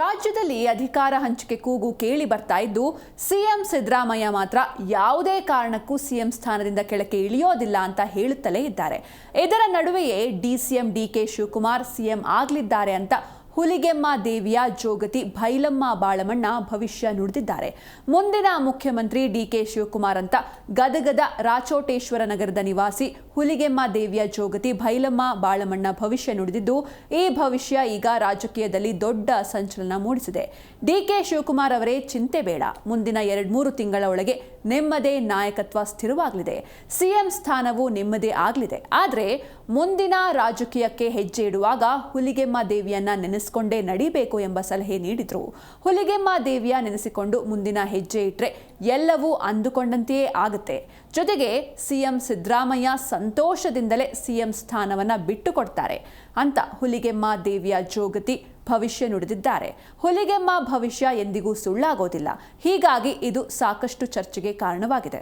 ರಾಜ್ಯದಲ್ಲಿ ಅಧಿಕಾರ ಹಂಚಿಕೆ ಕೂಗು ಕೇಳಿ ಬರ್ತಾ ಇದ್ದು, ಸಿಎಂ ಸಿದ್ದರಾಮಯ್ಯ ಮಾತ್ರ ಯಾವುದೇ ಕಾರಣಕ್ಕೂ ಸಿಎಂ ಸ್ಥಾನದಿಂದ ಕೆಳಕ್ಕೆ ಇಳಿಯೋದಿಲ್ಲ ಅಂತ ಹೇಳುತ್ತಲೇ ಇದ್ದಾರೆ. ಇದರ ನಡುವೆಯೇ ಡಿಸಿಎಂ ಡಿಕೆ ಶಿವಕುಮಾರ್ ಸಿಎಂ ಆಗಲಿದ್ದಾರೆ ಅಂತ ಹುಲಿಗೆಮ್ಮ ದೇವಿಯ ಜೋಗತಿ ಭೈಲಮ್ಮ ಬಾಳಮಣ್ಣ ಭವಿಷ್ಯ ನುಡಿದಿದ್ದಾರೆ. ಮುಂದಿನ ಮುಖ್ಯಮಂತ್ರಿ ಡಿಕೆ ಶಿವಕುಮಾರ್ ಅಂತ ಗದಗದ ರಾಚೋಟೇಶ್ವರ ನಗರದ ನಿವಾಸಿ ಹುಲಿಗೆಮ್ಮ ದೇವಿಯ ಜೋಗತಿ ಭೈಲಮ್ಮ ಬಾಳಮಣ್ಣ ಭವಿಷ್ಯ ನುಡಿದಿದ್ದು, ಈ ಭವಿಷ್ಯ ಈಗ ರಾಜಕೀಯದಲ್ಲಿ ದೊಡ್ಡ ಸಂಚಲನ ಮೂಡಿಸಿದೆ. ಡಿಕೆ ಶಿವಕುಮಾರ್ ಅವರೇ ಚಿಂತೆ ಬೇಡ. ಮುಂದಿನ ಎರಡ್ಮೂರು ತಿಂಗಳ ಒಳಗೆ ನೆಮ್ಮದೇ ನಾಯಕತ್ವ ಸ್ಥಿರವಾಗಲಿದೆ. ಸಿಎಂ ಸ್ಥಾನವು ನೆಮ್ಮದೇ ಆಗಲಿದೆ. ಆದರೆ ಮುಂದಿನ ರಾಜಕೀಯಕ್ಕೆ ಹೆಜ್ಜೆ ಇಡುವಾಗ ಹುಲಿಗೆಮ್ಮ ದೇವಿಯನ್ನ ನೆನೆಸಿಕೊಂಡೇ ನಡಿಬೇಕು ಎಂಬ ಸಲಹೆ ನೀಡಿದರು. ಹುಲಿಗೆಮ್ಮ ದೇವಿಯ ನೆನೆಸಿಕೊಂಡು ಮುಂದಿನ ಹೆಜ್ಜೆ ಇಟ್ಟರೆ ಎಲ್ಲವೂ ಅಂದುಕೊಂಡಂತೆಯೇ ಆಗುತ್ತೆ. ಜೊತೆಗೆ ಸಿಎಂ ಸಿದ್ದರಾಮಯ್ಯ ಸಂತೋಷದಿಂದಲೇ ಸಿಎಂ ಸ್ಥಾನವನ್ನ ಬಿಟ್ಟುಕೊಡ್ತಾರೆ ಅಂತ ಹುಲಿಗೆಮ್ಮ ದೇವಿಯ ಜೋಗತಿ ಭವಿಷ್ಯ ನುಡಿದಿದ್ದಾರೆ. ಹುಲಿಗೆಮ್ಮ ಭವಿಷ್ಯ ಎಂದಿಗೂ ಸುಳ್ಳಾಗೋದಿಲ್ಲ. ಹೀಗಾಗಿ ಇದು ಸಾಕಷ್ಟು ಚರ್ಚೆಗೆ ಕಾರಣವಾಗಿದೆ.